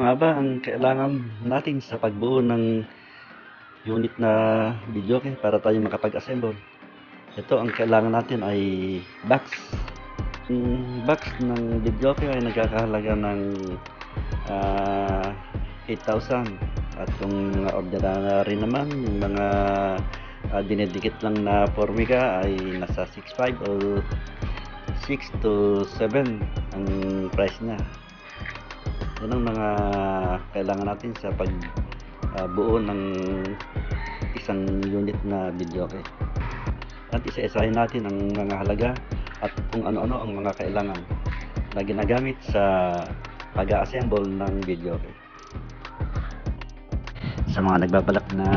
Nga ba ang kailangan natin sa pagbuo ng unit na video okay, para tayo makapag-assemble? Ito ang kailangan natin ay box. Yung box ng video okay ay nagkakahalaga ng ah, 8,000 at kung mga ordinary naman yung mga ah, dinidikit lang na formica ay nasa 6.5 o 6 to 7 ang price niya yan ang mga kailangan natin sa pag ah, buo ng isang unit na video okay. At isa-isahin natin ang mga halaga at kung ano-ano ang mga kailangan na ginagamit sa pag-assemble ng video okay. Sa mga nagbabalak na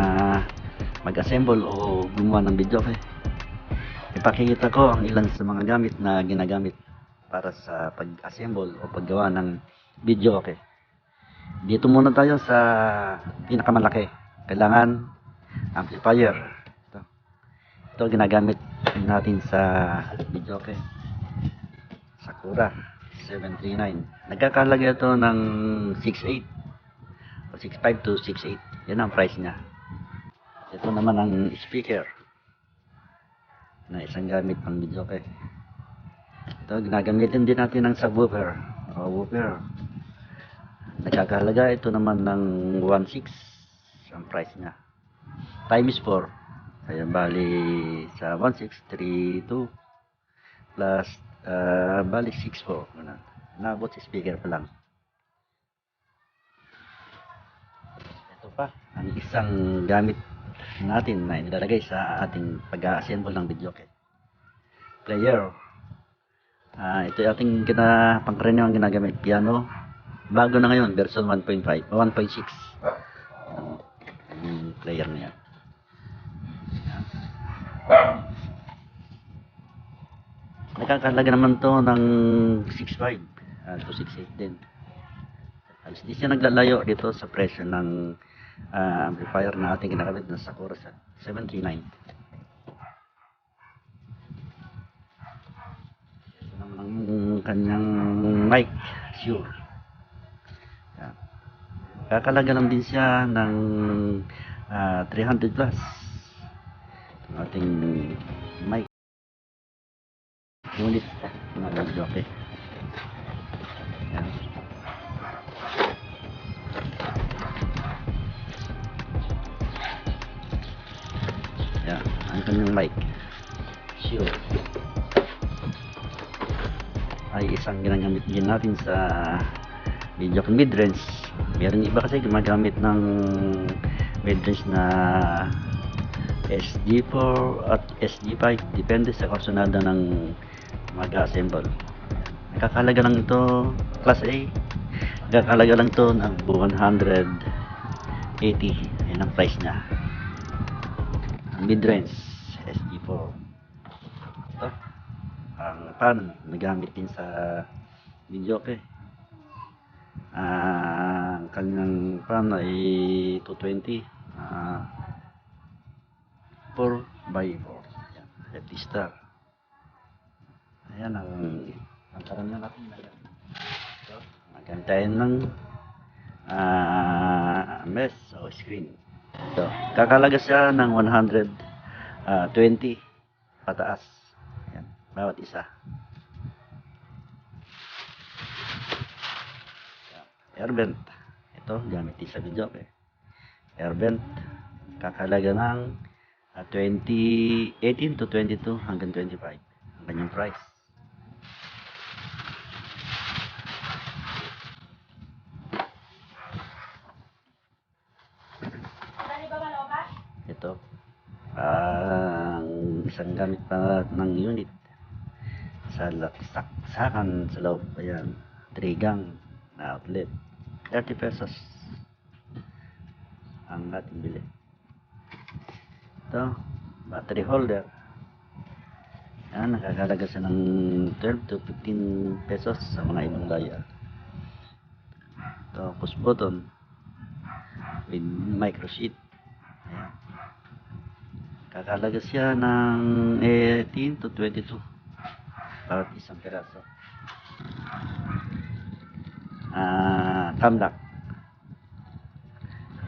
mag-assemble o gumawa ng video okay. Ipakikita ko ang ilan sa mga gamit na ginagamit para sa pag-assemble o paggawa ng video okay. Dito muna tayo sa pinakamalaki. Kailangan amplifier. Ito. Ito ginagamit natin sa video okay. Sakura 739. Nagkakalaga ito ng 68 o 65 to 68. Yan ang price niya. Ito naman ang speaker na isang gamit pang video okay. Ito, ginagamitin din natin ng subwoofer o woofer. Nagkakahalaga ito naman ng 1.6 ang price niya. Times 4. Kaya bali sa 1.632 plus uh, bali 6.4. Ganun. Naabot si speaker pa lang. Ito pa, ang isang gamit natin na nilalagay sa ating pag-assemble ng video kit. Player. Ah, ito yung ating gina, pangkaraniwang ginagamit. Piano. Bago na ngayon, version 1.5, 1.6. Ah, yung player niya. Nakakalaga naman to ng 6.5 ah, to 6.8 din. Alas di siya naglalayo dito sa presyo ng ah, amplifier na ating ginagamit na Sakura sa 739. Ito naman ang kanyang mic, sure. Yan. Kakalaga lang din siya ng ah, 300 plus. Ang ating mic. Unit na video okay. Yan. Yan, ang kanyang mic. Sure. Ay isang ginagamit din natin sa video kung midrange. Meron iba kasi gumagamit ng midrange na SD4 at SD5 depende sa kasunada ng mag-assemble. Nakakalaga lang ito class A. Nakakalaga lang ito ng 180. Yan ang price niya mid-range pan nagamit din sa video okay Ah, ang kanyang pan ay 220 ah 4 by 4 yan, 50 star ayan ang ang karamihan natin na yan ito magamit ng ah mesh o screen. Ito. Kakalaga siya ng 120 pataas. Bawat isa. Air vent. Ito, gamit din sa video. Okay. Air vent. Kakalaga ng ah, 20, 18 to 22 hanggang 25. Ang kanyang price. Ito. Ang isang gamit pa ng unit sa saksakan sa loob. Ayan. Trigang na outlet. 30 pesos ang ating bili. Ito. Battery holder. Yan. Nakakalaga siya ng 12 to 15 pesos sa mga ibang daya. Ito. Push button with micro sheet. Ayan. Kakalaga siya ng 18 to 22 bawat isang peraso. Ah, cam lock.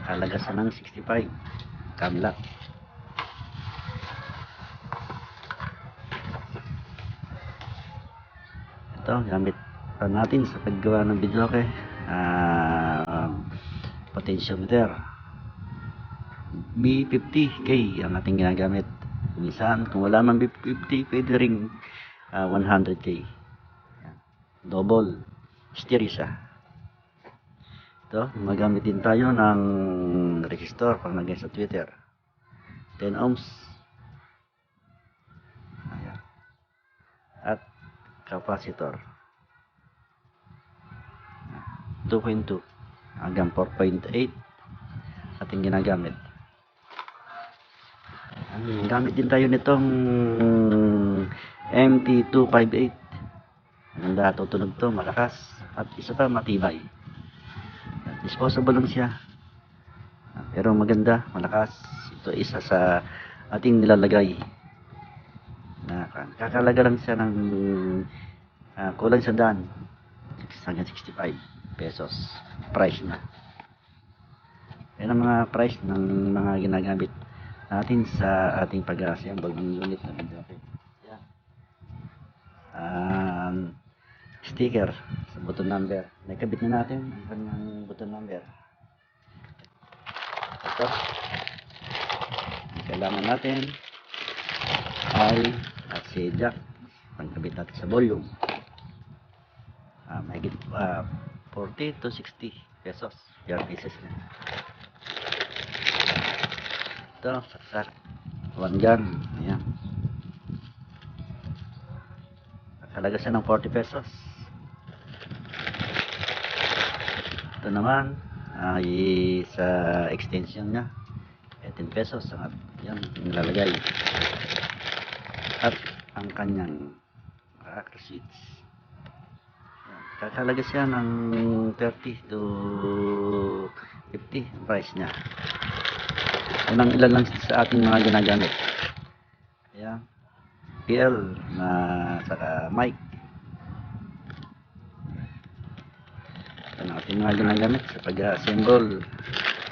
Halaga sa ng 65. Camlock. Ito, gamit pa natin sa paggawa ng video okay. Ah, potentiometer. B50K ang ating ginagamit. Minsan, kung wala man B50, pwede ring ah, 100K. Yan. Double. Stereo siya. Ito, magamit din tayo ng resistor pag nagay sa Twitter. 10 ohms. At capacitor. 2.2 hanggang 4.8 ating ginagamit. Ang gamit din tayo nitong MT258. Maganda tutunog to, malakas. At isa pa, matibay. Disposable lang siya. Pero maganda, malakas. Ito isa sa ating nilalagay. Na, kakalaga lang siya ng ah, kulang sa daan. Hanggang 65 pesos. Price na. Yan ang mga price ng mga ginagamit natin sa ating pag-assemble ng unit na video. Um, sticker sa button number. Nakabit na natin ang kanyang button number. Ito. Ang kailangan natin ay at si jack pangkabit natin sa volume. Ah, may uh, 40 to 60 pesos per pieces na. Ito, saksak. One. Ayan. Nakalaga siya ng 40 pesos. Ito naman ay sa extension niya. 18 pesos ang yan nilalagay. At ang kanyang cracker sheets. Yan. Kakalaga siya ng 30 to 50 ang price niya. Yan ang ilan lang sa ating mga ginagamit. PL na saka mic. Ito ang ating mga ginagamit sa pag-assemble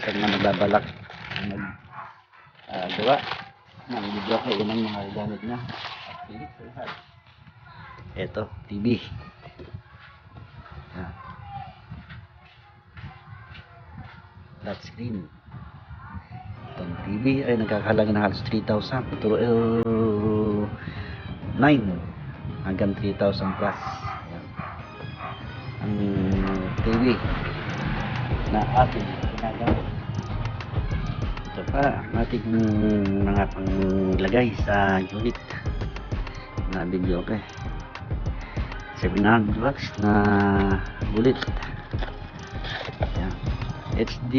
sa mga nagbabalak na mag ah, gawa ng video kay yun ang mga gamit niya. Ito, TV. Ayan. Flat screen. Itong TV ay nagkakalaga ng halos 3,000. Ito uh, 9 hanggang 3,000 plus. Ayan. Ang TV na ating ginagamit. Ito pa, ating mga panglagay sa unit na video okay. 700 watts na bullet. Ayan. HD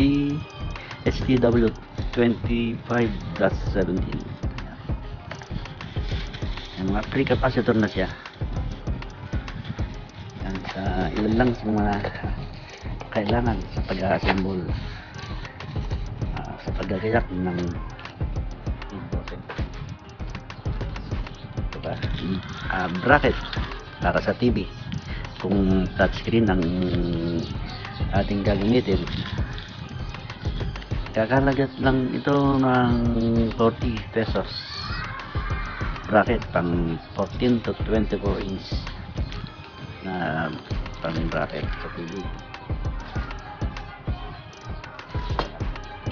HTW 25.17 Yung mga free capacitor na siya. Yan sa ilan lang sa mga kailangan sa pag-assemble ah, sa paggagayak ng ito ba Ah, bracket para sa TV kung touchscreen ang ating gagamitin. Kakalagat lang ito ng 40 pesos bracket pang 14 to 24 inch na pang bracket. Sa TV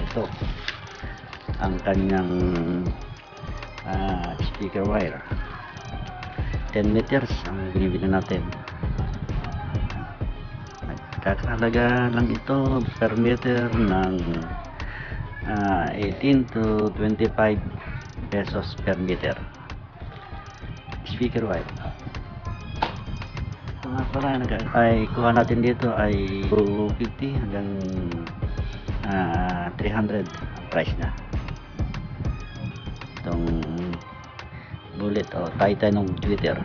ito. Ang kanyang ah, speaker wire. 10 meters ang binibili natin. Kakalaga lang ito per meter ng ah, 18 to 25 pesos per meter speaker wire ito nga pala ay kuha natin dito ay 250 hanggang ah, 300 ang price na. Itong bullet o titan ng twitter.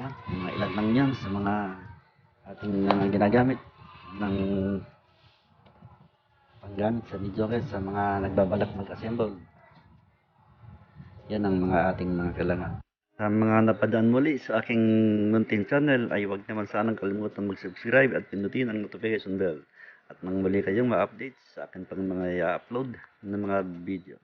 Yan, mga ilan lang yan sa mga ating mga ginagamit ng panggamit sa video sa mga nagbabalak mag-assemble yan ang mga ating mga kailangan sa mga napadaan muli sa aking munting channel ay huwag naman sanang kalimutan mag-subscribe at pinutin ang notification bell At nang muli kayong ma-update sa akin pang mga i-upload ng mga video.